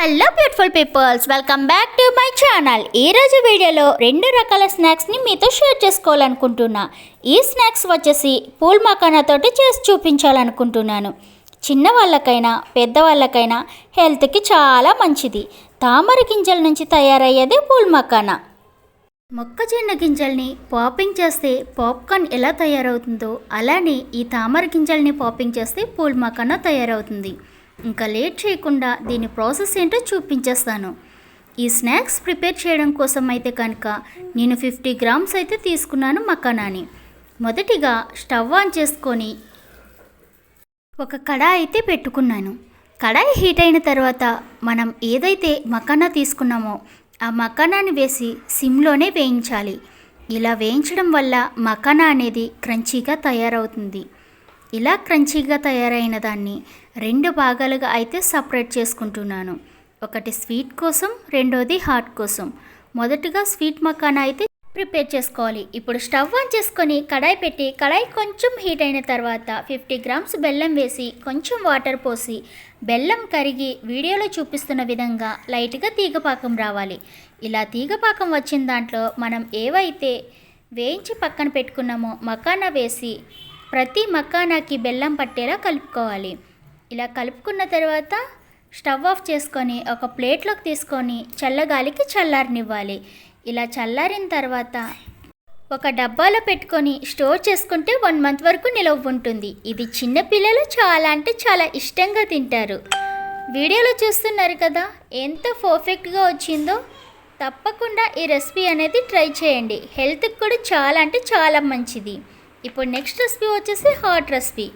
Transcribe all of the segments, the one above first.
Hello beautiful peoples welcome back to my channel ఈరోజు వీడియోలో రెండు రకాల స్నాక్స్ని మీతో షేర్ చేసుకోవాలనుకుంటున్నా. ఈ స్నాక్స్ వచ్చేసి పూల్ మకానాతోటి చేసి చూపించాలనుకుంటున్నాను. చిన్న వాళ్ళకైనా పెద్దవాళ్ళకైనా హెల్త్కి చాలా మంచిది. తామర గింజల నుంచి తయారయ్యేది పూల్ మకానా. మొక్కజొన్న గింజల్ని పాపింగ్ చేస్తే పాప్కార్న్ ఎలా తయారవుతుందో అలానే ఈ తామర గింజల్ని పాపింగ్ చేస్తే పూల్ మకానా తయారవుతుంది. ఇంకా లేట్ చేయకుండా దీని ప్రాసెస్ ఏంటో చూపించేస్తాను. ఈ స్నాక్స్ ప్రిపేర్ చేయడం కోసం అయితే కనుక నేను ఫిఫ్టీ గ్రామ్స్ అయితే తీసుకున్నాను మకానాని. మొదటిగా స్టవ్ ఆన్ చేసుకొని ఒక కడాయి అయితే పెట్టుకున్నాను. కడాయి హీట్ అయిన తర్వాత మనం ఏదైతే మకానా తీసుకున్నామో ఆ మకానాన్ని వేసి సిమ్లోనే వేయించాలి. ఇలా వేయించడం వల్ల మకానా అనేది క్రంచీగా తయారవుతుంది. ఇలా క్రంచీగా తయారైన దాన్ని రెండు భాగాలుగా అయితే సపరేట్ చేసుకుంటున్నాను. ఒకటి స్వీట్ కోసం రెండోది హాట్ కోసం. మొదటగా స్వీట్ మకానా అయితే ప్రిపేర్ చేసుకోవాలి. ఇప్పుడు స్టవ్ ఆన్ చేసుకొని కడాయి పెట్టి కడాయి కొంచెం హీట్ అయిన తర్వాత ఫిఫ్టీ గ్రామ్స్ బెల్లం వేసి కొంచెం వాటర్ పోసి బెల్లం కరిగి వీడియోలో చూపిస్తున్న విధంగా లైట్గా తీగపాకం రావాలి. ఇలా తీగపాకం వచ్చిన దాంట్లో మనం ఏవైతే వేయించి పక్కన పెట్టుకున్నామో మకానా వేసి ప్రతి మకానాకి బెల్లం పట్టేలా కలుపుకోవాలి. ఇలా కలుపుకున్న తర్వాత స్టవ్ ఆఫ్ చేసుకొని ఒక ప్లేట్లోకి తీసుకొని చల్లగాలికి చల్లారనివ్వాలి. ఇలా చల్లారిన తర్వాత ఒక డబ్బాలో పెట్టుకొని స్టోర్ చేసుకుంటే వన్ మంత్ వరకు నిలవ ఉంటుంది. ఇది చిన్నపిల్లలు చాలా అంటే చాలా ఇష్టంగా తింటారు. వీడియోలో చూస్తున్నారు కదా ఎంత పర్ఫెక్ట్గా వచ్చిందో? తప్పకుండా ఈ రెసిపీ అనేది ట్రై చేయండి. హెల్త్కి కూడా చాలా అంటే చాలా మంచిది. ఇప్పుడు నెక్స్ట్ రెసిపీ వచ్చేసి హాట్ రెసిపీ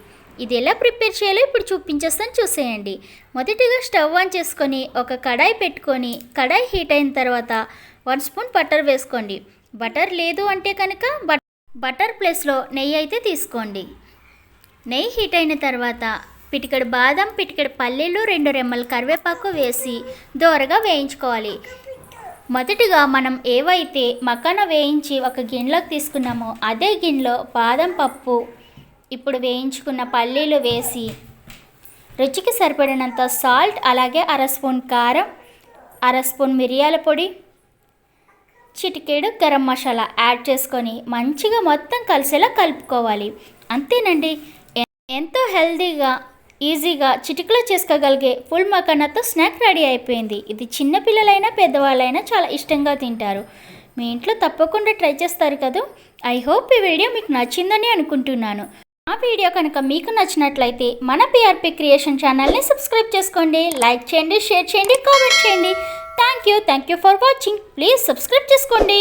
ఇది ఎలా ప్రిపేర్ చేయాలో ఇప్పుడు చూపించేస్తాను చూసేయండి. మొదటిగా స్టవ్ ఆన్ చేసుకొని ఒక కడాయి పెట్టుకొని కడాయి హీట్ అయిన తర్వాత వన్ స్పూన్ బటర్ వేసుకోండి. బటర్ లేదు అంటే కనుక బట్ బటర్ ప్లేస్లో నెయ్యి అయితే తీసుకోండి. నెయ్యి హీట్ అయిన తర్వాత పిటికడు బాదం పిటికడు పల్లీలు రెండు రెమ్మల కరివేపాకు వేసి దోరగా వేయించుకోవాలి. మొదటిగా మనం ఏవైతే మకాన వేయించి ఒక గిన్నెలోకి తీసుకున్నామో అదే గిన్నెలో బాదం పప్పు ఇప్పుడు వేయించుకున్న పల్లీలు వేసి రుచికి సరిపడినంత సాల్ట్ అలాగే అర స్పూన్ కారం అర స్పూన్ మిరియాల పొడి చిటికేడు గరం మసాలా యాడ్ చేసుకొని మంచిగా మొత్తం కలిసేలా కలుపుకోవాలి. అంతేనండి. ఎంతో హెల్తీగా ఈజీగా చిటికలో చేసుకోగలిగే ఫుల్ మకానాతో స్నాక్ రెడీ అయిపోయింది. ఇది చిన్నపిల్లలైనా పెద్దవాళ్ళైనా చాలా ఇష్టంగా తింటారు. మీ ఇంట్లో తప్పకుండా ట్రై చేస్తారు కదా? ఐ హోప్ ఈ వీడియో మీకు నచ్చిందని అనుకుంటున్నాను. ఆ వీడియో కనుక మీకు నచ్చినట్లయితే మన పిఆర్పి క్రియేషన్ ఛానల్ని సబ్స్క్రైబ్ చేసుకోండి లైక్ చేయండి షేర్ చేయండి కామెంట్ చేయండి. Thank you thank you for watching. Please subscribe చేసుకోండి.